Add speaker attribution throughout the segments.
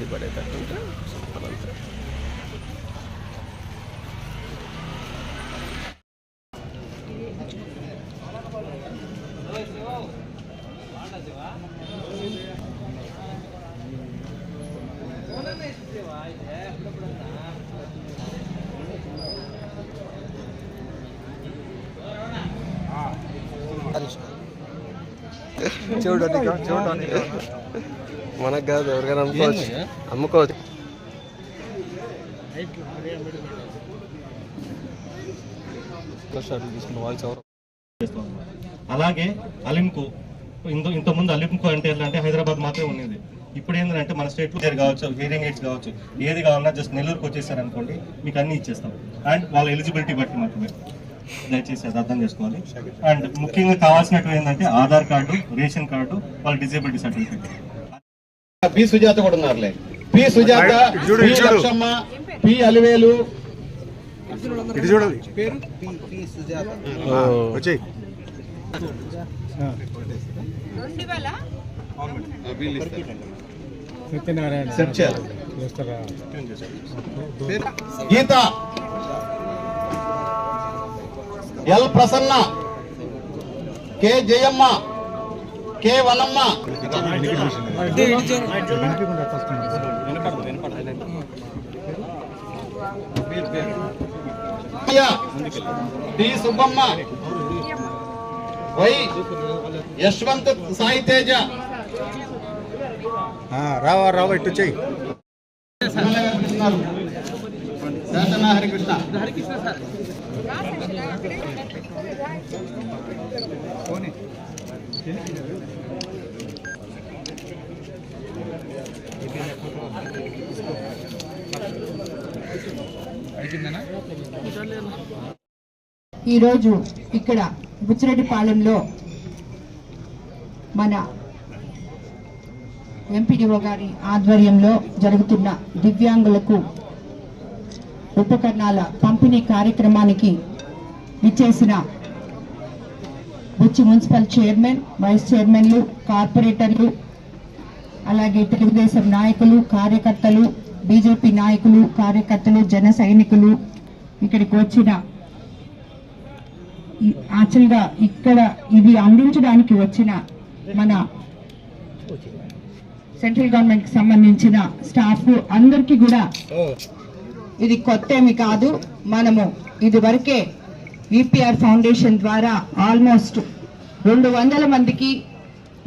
Speaker 1: ఇది పడేటట్టుంటే అంతే.
Speaker 2: చూడడానికి చూడడానికి
Speaker 1: మనకు కాదు ఎవరికైనా అమ్ముకోవచ్చు. అమ్ముకోవచ్చు.
Speaker 3: అలాగే అలింకు ఇంత ఇంతకుముందు అలింకు అంటే అంటే హైదరాబాద్ మాత్రమే ఉండేది. ఇప్పుడు ఏంటంటే మన స్టేట్లో కావచ్చు హియరింగ్ ఎయిడ్స్ కావచ్చు ఏది కావాలన్నా జస్ట్ నెల్లూరుకి వచ్చేసారు అనుకోండి మీకు అన్ని ఇచ్చేస్తాం. అండ్ వాళ్ళ ఎలిజిబిలిటీ బట్టి మాత్రమే. దయచేసి అది అర్థం చేసుకోవాలి. అండ్ ముఖ్యంగా కావాల్సినట్టు ఏంటంటే ఆధార్ కార్డు రేషన్ కార్డు వాళ్ళ డిజేబిలిటీ సర్టిఫికేట్
Speaker 4: పి సుజాత కూడా ఉన్నారులే. P Sujatha P. Lakshmamma P Alivelu.
Speaker 2: ఇటు చూడాలి
Speaker 4: Geetha. L Prasanna. K Jayamma. K Vanamma T Subbamma. Y. Yashwanth Sai Teja
Speaker 2: రావా రావా ఇటు చెయ్యి.
Speaker 4: శాసన హరికృష్ణ
Speaker 5: ఈరోజు ఇక్కడ బుచ్చిరెడ్డిపాలెంలో మన ఎంపీడీఓ గారి ఆధ్వర్యంలో జరుగుతున్న దివ్యాంగులకు ఉపకరణాల పంపిణీ కార్యక్రమానికి విచ్చేసిన బుచ్చి మున్సిపల్ చైర్మన్ వైస్ చైర్మన్లు కార్పొరేటర్లు అలాగే తెలుగుదేశం నాయకులు కార్యకర్తలు బీజేపీ నాయకులు కార్యకర్తలు జన సైనికులు ఇక్కడికి వచ్చిన యాక్చువల్గా ఇక్కడ ఇవి అందించడానికి వచ్చిన మన సెంట్రల్ గవర్నమెంట్కి సంబంధించిన స్టాఫ్ అందరికీ కూడా ఇది కొత్త ఏమి కాదు. మనము ఇది వరకే విపిఆర్ ఫౌండేషన్ ద్వారా ఆల్మోస్ట్ రెండు వందల మందికి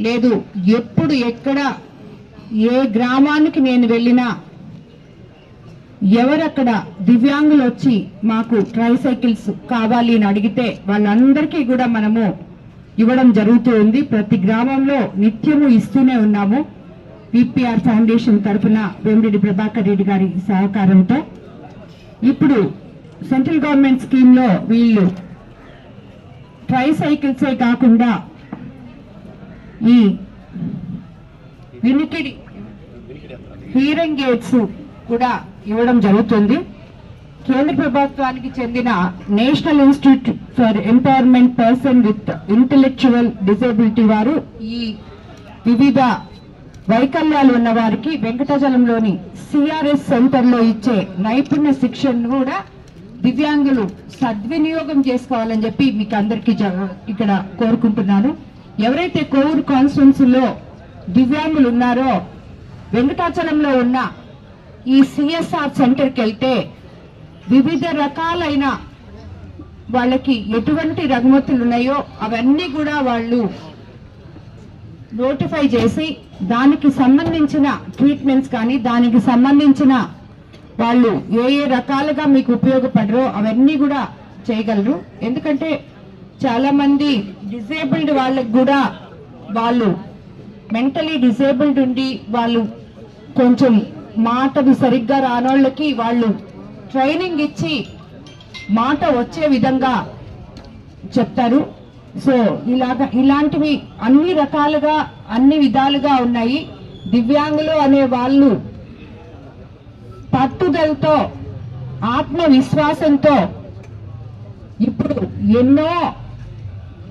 Speaker 5: లేదు. ఎప్పుడు ఎక్కడ ఏ గ్రామానికి నేను వెళ్ళినా ఎవరక్కడ దివ్యాంగులు వచ్చి మాకు ట్రైసైకిల్స్ కావాలి అని అడిగితే వాళ్ళందరికీ కూడా మనము ఇవ్వడం జరుగుతూ ఉంది. ప్రతి గ్రామంలో నిత్యము ఇస్తూనే ఉన్నాము. విపిఆర్ ఫౌండేషన్ తరఫున వేమిరెడ్డి ప్రభాకర్ రెడ్డి గారి సహకారంతో. ఇప్పుడు సెంట్రల్ గవర్నమెంట్ స్కీమ్లో వీళ్ళు వీళ్ళు ట్రైసైకిల్సే కాకుండా ఈ వినికిడి హీరింగ్ ఎయిడ్స్ కూడా ఇవ్వడం జరుగుతుంది. కేంద్ర ప్రభుత్వానికి చెందిన national institute for empowerment person with intellectual disability వారు ఈ వివిధ వైకల్యాలు ఉన్న వారికి వెంకటాచలంలోని సిఆర్ఎస్ సెంటర్లో ఇచ్చే నైపుణ్య శిక్షణ కూడా దివ్యాంగులు సద్వినియోగం చేసుకోవాలని చెప్పి మీకు అందరికీ జ- ఇక్కడ కోరుకుంటున్నాను. ఎవరైతే కోవూరు కాన్స్టిట్యున్సీలో దివ్యాంగులు ఉన్నారో వెంకటాచలంలో ఉన్న ఈ సిఎస్ఆర్ సెంటర్కి వెళ్తే వివిధ రకాలైన వాళ్ళకి ఎటువంటి రగుమతులు ఉన్నాయో అవన్నీ కూడా వాళ్ళు నోటిఫై చేసి దానికి సంబంధించిన ట్రీట్మెంట్స్ కానీ దానికి సంబంధించిన వాళ్ళు ఏ ఏ రకాలుగా మీకు ఉపయోగపడరో అవన్నీ కూడా చేయగలరు. ఎందుకంటే చాలా మంది డిసేబుల్డ్ వాళ్ళకి కూడా వాళ్ళు మెంటలీ డిసేబుల్డ్ ఉండి వాళ్ళు కొంచెం మాటలు సరిగ్గా రానోళ్ళకి వాళ్ళు ట్రైనింగ్ ఇచ్చి మాట వచ్చే విధంగా చెప్తారు. సో ఇలాగా ఇలాంటివి అన్ని రకాలుగా అన్ని విధాలుగా ఉన్నాయి. దివ్యాంగులు అనే వాళ్ళు పట్టుదలతో ఆత్మవిశ్వాసంతో ఇప్పుడు ఎన్నో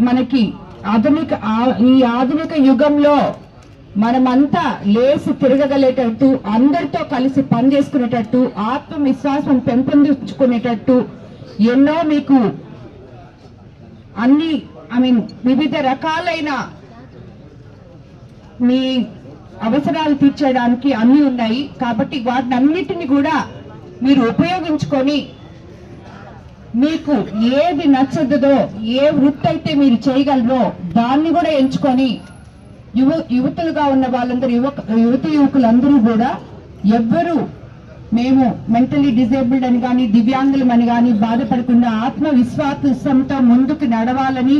Speaker 5: మనకి ఆధునిక ఆ- ఈ ఆధునిక యుగంలో మనమంతా లేసి తిరగగలేటట్టు అందరితో కలిసి పనిచేసుకునేటట్టు ఆత్మవిశ్వాసం పెంపొందించుకునేటట్టు ఎన్నో మీకు అన్ని ఐ మీన్ వివిధ రకాలైన మీ అవసరాలు తీర్చడానికి అన్ని ఉన్నాయి. కాబట్టి వాటిని అన్నిటిని కూడా మీరు ఉపయోగించుకొని మీకు ఏది నచ్చదుదో ఏ వృత్తి అయితే మీరు చేయగలరో దాన్ని కూడా ఎంచుకొని యువ యువతులుగా ఉన్న వాళ్ళందరూ యువక యువతి యువకులందరూ కూడా ఎవ్వరూ మేము మెంటలీ డిజేబుల్డ్ అని కానీ దివ్యాంగులం అని కానీ బాధపడకుండా ఆత్మవిశ్వాసంతో ముందుకు నడవాలని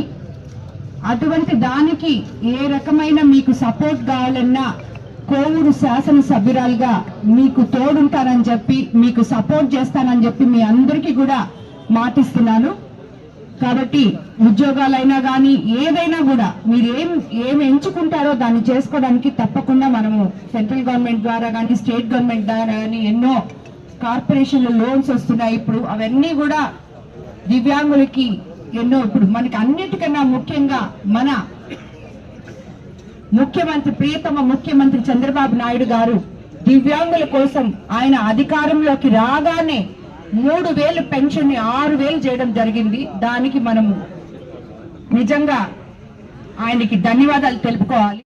Speaker 5: అటువంటి దానికి ఏ రకమైన మీకు సపోర్ట్ కావాలన్నా కోవూరు శాసనసభ్యురాలుగా మీకు తోడుంటానని చెప్పి మీకు సపోర్ట్ చేస్తానని చెప్పి మీ అందరికీ కూడా మాటిస్తున్నాను. కాబట్టి ఉద్యోగాలైనా కానీ ఏదైనా కూడా మీరు ఏం ఏం ఎంచుకుంటారో దాన్ని చేసుకోవడానికి తప్పకుండా మనము సెంట్రల్ గవర్నమెంట్ ద్వారా కానీ స్టేట్ గవర్నమెంట్ ద్వారా కానీ ఎన్నో కార్పొరేషన్లు లోన్స్ వస్తున్నాయి. ఇప్పుడు అవన్నీ కూడా దివ్యాంగులకి ఎన్నో ఇప్పుడు మనకి అన్నిటికన్నా ముఖ్యంగా మన ముఖ్యమంత్రి ప్రియతమ ముఖ్యమంత్రి చంద్రబాబు నాయుడు గారు దివ్యాంగుల కోసం ఆయన అధికారంలోకి రాగానే మూడు వేలు పెన్షన్ని ఆరు వేలు చేయడం జరిగింది. దానికి మనము నిజంగా ఆయనకి ధన్యవాదాలు తెలుపుకోవాలి.